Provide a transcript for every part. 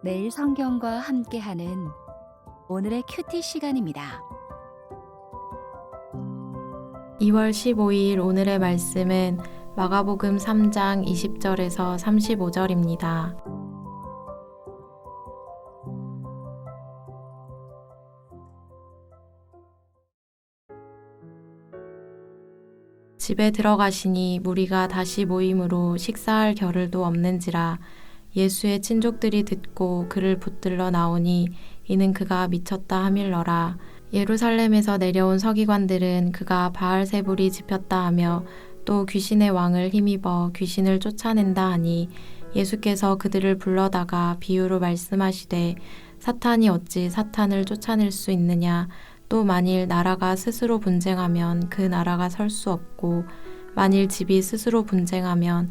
매일 성경과 함께하는 오늘의 큐티 시간입니다. 2월 15일 오늘의 말씀은 마가복음 3장 20절에서 35절입니다. 집에 들어가시니 무리가 다시 모임으로 식사할 겨를도 없는지라 예수의 친족들이 듣고 그를 붙들러 나오니 이는 그가 미쳤다 하밀러라. 예루살렘에서 내려온 서기관들은 그가 바알세불이 집혔다 하며 또 귀신의 왕을 힘입어 귀신을 쫓아낸다 하니 예수께서 그들을 불러다가 비유로 말씀하시되 사탄이 어찌 사탄을 쫓아낼 수 있느냐? 또 만일 나라가 스스로 분쟁하면 그 나라가 설 수 없고 만일 집이 스스로 분쟁하면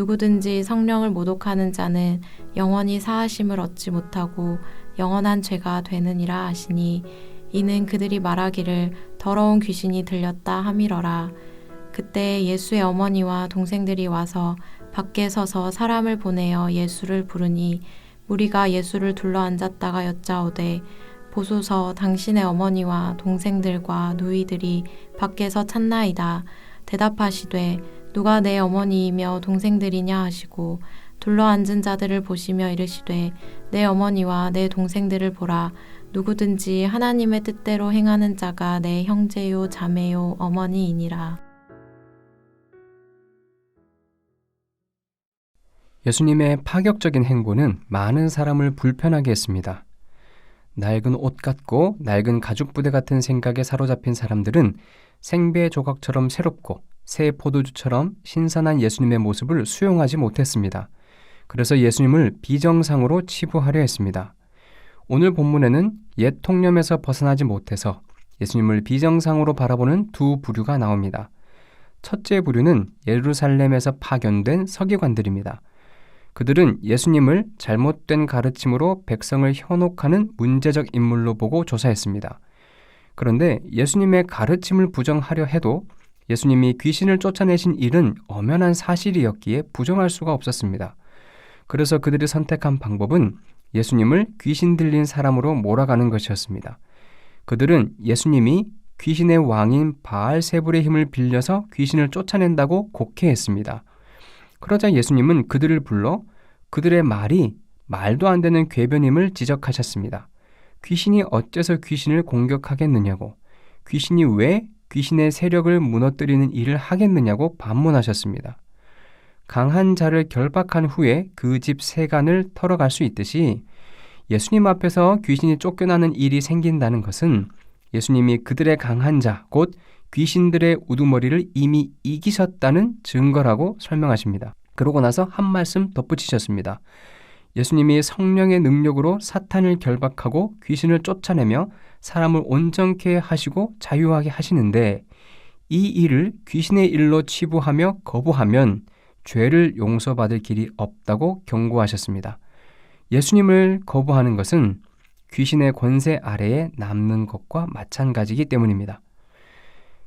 누구든지 성령을 모독하는 자는 영원히 사하심을 얻지 못하고 영원한 죄가 되느니라 하시니 이는 그들이 말하기를 더러운 귀신이 들렸다 함이러라. 그때 예수의 어머니와 동생들이 와서 밖에 서서 사람을 보내어 예수를 부르니 무리가 예수를 둘러 앉았다가 여짜오되 보소서 당신의 어머니와 동생들과 누이들이 밖에서 찾나이다. 대답하시되 누가 내 어머니이며 동생들이냐 하시고 둘러 앉은 자들을 보시며 이르시되 내 어머니와 내 동생들을 보라. 누구든지 하나님의 뜻대로 행하는 자가 내 형제요 자매요 어머니이니라. 예수님의 파격적인 행보는 많은 사람을 불편하게 했습니다. 낡은 옷 같고 낡은 가죽 부대 같은 생각에 사로잡힌 사람들은 생배 조각처럼 새롭고 새 포도주처럼 신선한 예수님의 모습을 수용하지 못했습니다. 그래서 예수님을 비정상으로 치부하려 했습니다. 오늘 본문에는 옛 통념에서 벗어나지 못해서 예수님을 비정상으로 바라보는 두 부류가 나옵니다. 첫째 부류는 예루살렘에서 파견된 서기관들입니다. 그들은 예수님을 잘못된 가르침으로 백성을 현혹하는 문제적 인물로 보고 조사했습니다. 그런데 예수님의 가르침을 부정하려 해도 예수님이 귀신을 쫓아내신 일은 엄연한 사실이었기에 부정할 수가 없었습니다. 그래서 그들이 선택한 방법은 예수님을 귀신 들린 사람으로 몰아가는 것이었습니다. 그들은 예수님이 귀신의 왕인 바알세불의 힘을 빌려서 귀신을 쫓아낸다고 곡해했습니다. 그러자 예수님은 그들을 불러 그들의 말이 말도 안 되는 궤변임을 지적하셨습니다. 귀신이 어째서 귀신을 공격하겠느냐고, 귀신이 왜 귀신의 세력을 무너뜨리는 일을 하겠느냐고 반문하셨습니다. 강한 자를 결박한 후에 그 집 세간을 털어갈 수 있듯이 예수님 앞에서 귀신이 쫓겨나는 일이 생긴다는 것은 예수님이 그들의 강한 자, 곧 귀신들의 우두머리를 이미 이기셨다는 증거라고 설명하십니다. 그러고 나서 한 말씀 덧붙이셨습니다. 예수님이 성령의 능력으로 사탄을 결박하고 귀신을 쫓아내며 사람을 온전케 하시고 자유하게 하시는데 이 일을 귀신의 일로 치부하며 거부하면 죄를 용서받을 길이 없다고 경고하셨습니다. 예수님을 거부하는 것은 귀신의 권세 아래에 남는 것과 마찬가지이기 때문입니다.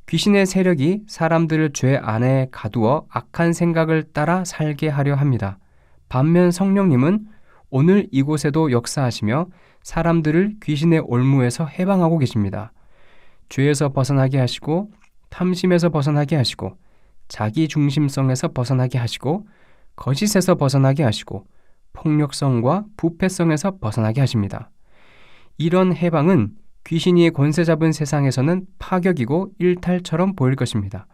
귀신의 세력이 사람들을 죄 안에 가두어 악한 생각을 따라 살게 하려 합니다. 반면 성령님은 오늘 이곳에도 역사하시며 사람들을 귀신의 올무에서 해방하고 계십니다. 죄에서 벗어나게 하시고 탐심에서 벗어나게 하시고 자기 중심성에서 벗어나게 하시고 거짓에서 벗어나게 하시고 폭력성과 부패성에서 벗어나게 하십니다. 이런 해방은 귀신이 권세 잡은 세상에서는 파격이고 일탈처럼 보일 것입니다.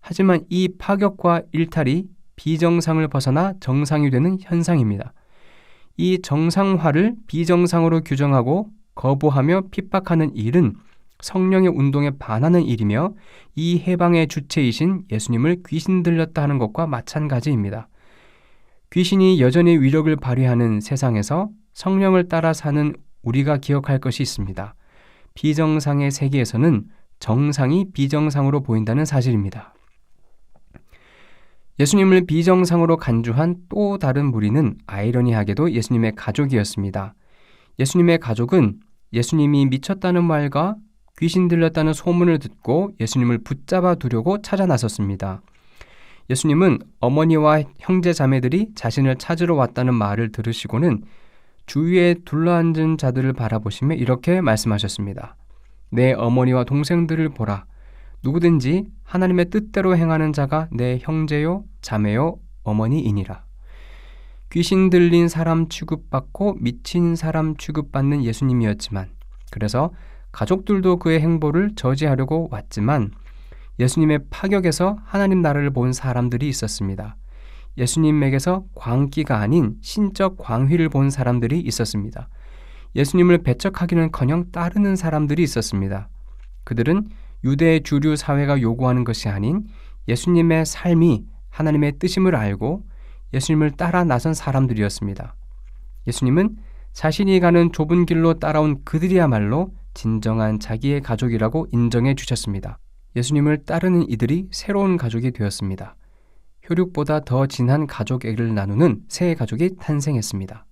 하지만 이 파격과 일탈이 비정상을 벗어나 정상이 되는 현상입니다. 이 정상화를 비정상으로 규정하고 거부하며 핍박하는 일은 성령의 운동에 반하는 일이며 이 해방의 주체이신 예수님을 귀신 들렸다 하는 것과 마찬가지입니다. 귀신이 여전히 위력을 발휘하는 세상에서 성령을 따라 사는 우리가 기억할 것이 있습니다. 비정상의 세계에서는 정상이 비정상으로 보인다는 사실입니다. 예수님을 비정상으로 간주한 또 다른 무리는 아이러니하게도 예수님의 가족이었습니다. 예수님의 가족은 예수님이 미쳤다는 말과 귀신 들렸다는 소문을 듣고 예수님을 붙잡아 두려고 찾아 나섰습니다. 예수님은 어머니와 형제 자매들이 자신을 찾으러 왔다는 말을 들으시고는 주위에 둘러앉은 자들을 바라보시며 이렇게 말씀하셨습니다. 내 어머니와 동생들을 보라. 누구든지 하나님의 뜻대로 행하는 자가 내 형제요, 자매요, 어머니이니라. 귀신 들린 사람 취급받고 미친 사람 취급받는 예수님이었지만, 그래서 가족들도 그의 행보를 저지하려고 왔지만, 예수님의 파격에서 하나님 나라를 본 사람들이 있었습니다. 예수님에게서 광기가 아닌 신적 광휘를 본 사람들이 있었습니다. 예수님을 배척하기는커녕 따르는 사람들이 있었습니다. 그들은 유대 주류 사회가 요구하는 것이 아닌 예수님의 삶이 하나님의 뜻임을 알고 예수님을 따라 나선 사람들이었습니다. 예수님은 자신이 가는 좁은 길로 따라온 그들이야말로 진정한 자기의 가족이라고 인정해 주셨습니다. 예수님을 따르는 이들이 새로운 가족이 되었습니다. 혈육보다 더 진한 가족애를 나누는 새 가족이 탄생했습니다.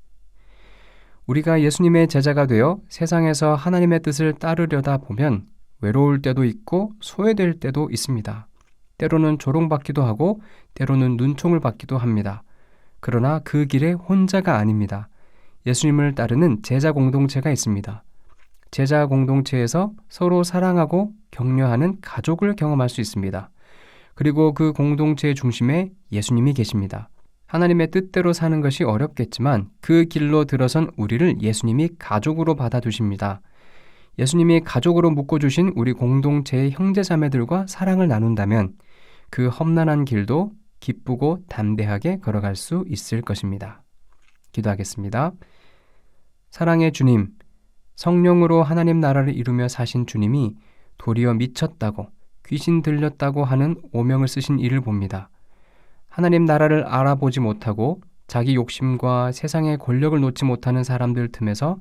우리가 예수님의 제자가 되어 세상에서 하나님의 뜻을 따르려다 보면 외로울 때도 있고 소외될 때도 있습니다. 때로는 조롱받기도 하고 때로는 눈총을 받기도 합니다. 그러나 그 길에 혼자가 아닙니다. 예수님을 따르는 제자 공동체가 있습니다. 제자 공동체에서 서로 사랑하고 격려하는 가족을 경험할 수 있습니다. 그리고 그 공동체의 중심에 예수님이 계십니다. 하나님의 뜻대로 사는 것이 어렵겠지만 그 길로 들어선 우리를 예수님이 가족으로 받아두십니다. 예수님이 가족으로 묶어주신 우리 공동체의 형제자매들과 사랑을 나눈다면 그 험난한 길도 기쁘고 담대하게 걸어갈 수 있을 것입니다. 기도하겠습니다. 사랑의 주님, 성령으로 하나님 나라를 이루며 사신 주님이 도리어 미쳤다고 귀신 들렸다고 하는 오명을 쓰신 이를 봅니다. 하나님 나라를 알아보지 못하고 자기 욕심과 세상의 권력을 놓지 못하는 사람들 틈에서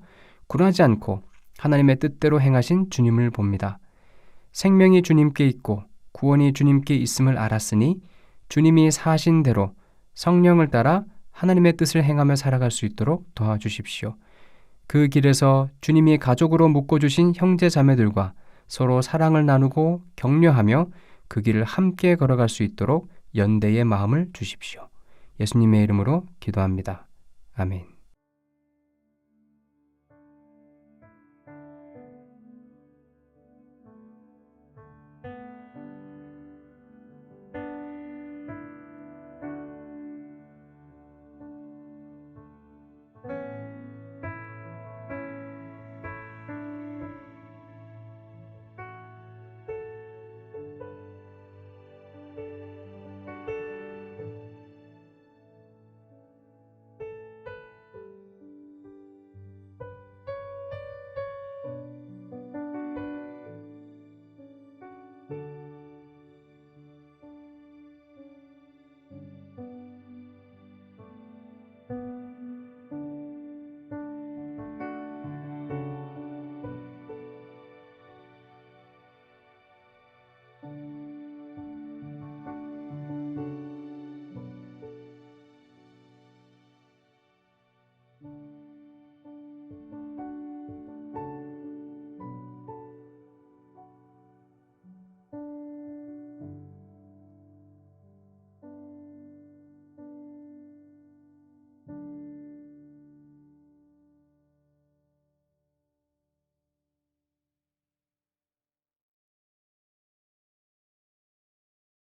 굴하지 않고 하나님의 뜻대로 행하신 주님을 봅니다. 생명이 주님께 있고 구원이 주님께 있음을 알았으니 주님이 사신 대로 성령을 따라 하나님의 뜻을 행하며 살아갈 수 있도록 도와주십시오. 그 길에서 주님이 가족으로 묶어주신 형제 자매들과 서로 사랑을 나누고 격려하며 그 길을 함께 걸어갈 수 있도록 연대의 마음을 주십시오. 예수님의 이름으로 기도합니다. 아멘.